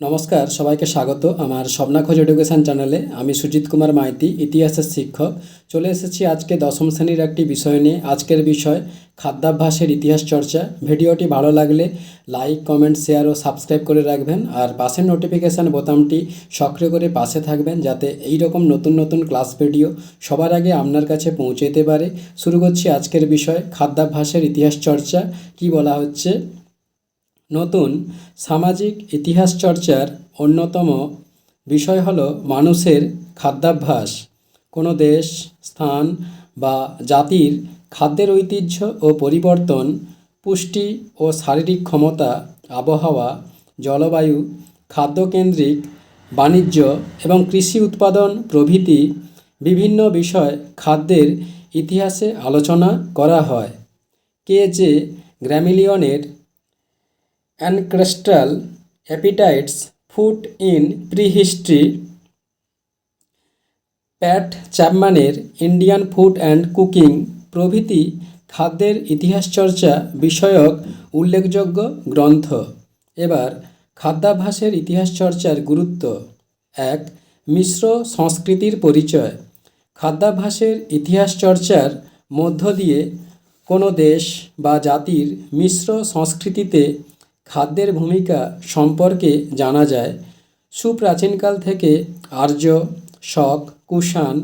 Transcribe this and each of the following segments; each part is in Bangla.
নমস্কার, সবাইকে স্বাগত আমার স্বপ্না খোঁজ এডুকেশন চ্যানেলে। আমি সুজিত কুমার মাইতি, ইতিহাসের শিক্ষক। চলে এসেছি আজকে দশম শ্রেণির একটি বিষয় নিয়ে। আজকের বিষয়, খাদ্যাভ্যাসের ইতিহাস চর্চা। ভিডিওটি ভালো লাগলে লাইক, কমেন্ট, শেয়ার ও সাবস্ক্রাইব করে রাখবেন। আর পাশের নোটিফিকেশান বোতামটি সক্রিয় করে পাশে থাকবেন, যাতে এই রকম নতুন নতুন ক্লাস ভিডিও সবার আগে আপনার কাছে পৌঁছে যেতে পারে। শুরু করছি আজকের বিষয়, খাদ্যাভ্যাসের ইতিহাস চর্চা। কি বলা হচ্ছে? নতুন সামাজিক ইতিহাস চর্চার অন্যতম বিষয় হলো মানুষের খাদ্যাভ্যাস। কোনো দেশ, স্থান বা জাতির খাদ্যের ঐতিহ্য ও পরিবর্তন, পুষ্টি ও শারীরিক ক্ষমতা, আবহাওয়া, জলবায়ু, খাদ্যকেন্দ্রিক, বাণিজ্য এবং কৃষি উৎপাদন প্রভৃতি বিভিন্ন বিষয় খাদ্যের ইতিহাসে আলোচনা করা হয়। কে যে গ্র্যামিলিয়নের ancestral appetites food in prehistory Pat চ্যাপম্যানের Indian food and cooking প্রভৃতি খাদ্যের ইতিহাস চর্চা বিষয়ক উল্লেখযোগ্য গ্রন্থ। এবার খাদ্যাভ্যাসের ইতিহাস চর্চার গুরুত্ব। এক, মিশ্র সংস্কৃতির পরিচয়। খাদ্যাভ্যাসের ইতিহাস চর্চার মধ্য দিয়ে কোনো দেশ বা জাতির মিশ্র সংস্কৃতিতে খাদ্যের ভূমিকা সম্পর্কে জানা যায়। সুপ্রাচীনকাল থেকে আর্য, শক, কুষাণ,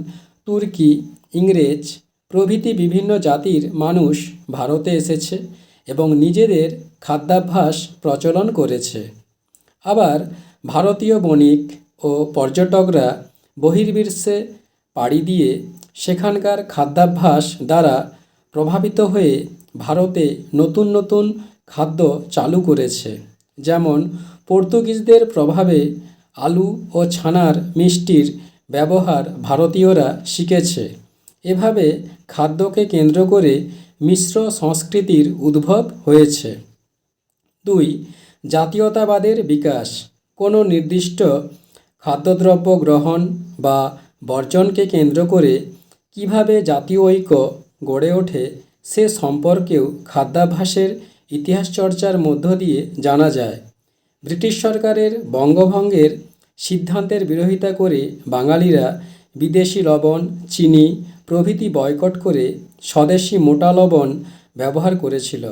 তুর্কি, ইংরেজ প্রভৃতি বিভিন্ন জাতির মানুষ ভারতে এসেছে এবং নিজেদের খাদ্যাভ্যাস প্রচলন করেছে। আবার ভারতীয় বণিক ও পর্যটকরা বহির্বিশ্বে পাড়ি দিয়ে সেখানকার খাদ্যাভ্যাস দ্বারা প্রভাবিত হয়ে ভারতে নতুন নতুন খাদ্য চালু করেছে। যেমন, পর্তুগিজদের প্রভাবে আলু ও ছানার মিষ্টির ব্যবহার ভারতীয়রা শিখেছে। এভাবে খাদ্যকে কেন্দ্র করে মিশ্র সংস্কৃতির উদ্ভব হয়েছে। দুই, জাতীয়তাবাদের বিকাশ। কোনো নির্দিষ্ট খাদ্যদ্রব্য গ্রহণ বা বর্জনকে কেন্দ্র করে কীভাবে জাতীয় ঐক্য গড়ে ওঠে, সে সম্পর্কেও খাদ্যাভ্যাসের ইতিহাস চর্চার মধ্য দিয়ে জানা যায়, ব্রিটিশ সরকারের বঙ্গভঙ্গের সিদ্ধান্তের বিরোধিতা করে বাঙালিরা বিদেশি লবণ, চিনি প্রভৃতি বয়কট করে স্বদেশি মোটা লবণ ব্যবহার করেছিল।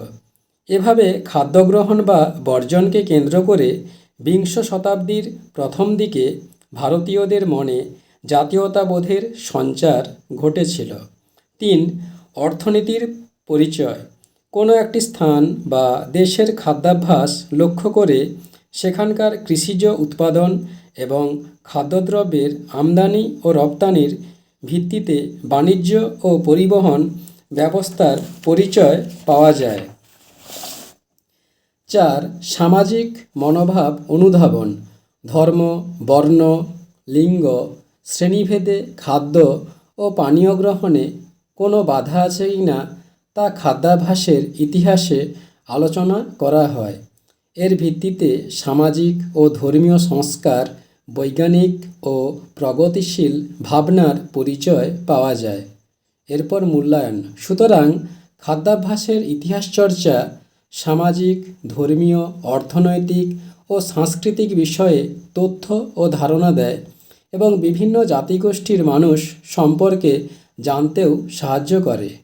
এভাবে খাদ্যগ্রহণ বা বর্জনকে কেন্দ্র করে বিংশ শতাব্দীর প্রথম দিকে ভারতীয়দের মনে জাতীয়তাবোধের সঞ্চার ঘটেছিল। তিন, অর্থনীতির পরিচয়। কোনো একটি স্থান বা দেশের খাদ্যাভ্যাস লক্ষ্য করে সেখানকার কৃষিজ উৎপাদন এবং খাদ্যদ্রব্যের আমদানি ও রপ্তানির ভিত্তিতে বাণিজ্য ও পরিবহন ব্যবস্থার পরিচয় পাওয়া যায়। চার, সামাজিক মনোভাব অনুধাবন। ধর্ম, বর্ণ, লিঙ্গ, শ্রেণীভেদে খাদ্য ও পানীয় গ্রহণে কোনো বাধা আছে কি না তা খাদ্যাভ্যাসের ইতিহাসে আলোচনা করা হয়। এর ভিত্তিতে সামাজিক ও ধর্মীয় সংস্কার, বৈজ্ঞানিক ও প্রগতিশীল ভাবনার পরিচয় পাওয়া যায়। এরপর মূল্যায়ন। সুতরাং খাদ্যাভ্যাসের ইতিহাস চর্চা সামাজিক, ধর্মীয়, অর্থনৈতিক ও সাংস্কৃতিক বিষয়ে তথ্য ও ধারণা দেয় এবং বিভিন্ন জাতিগোষ্ঠীর মানুষ সম্পর্কে জানতেও সাহায্য করে।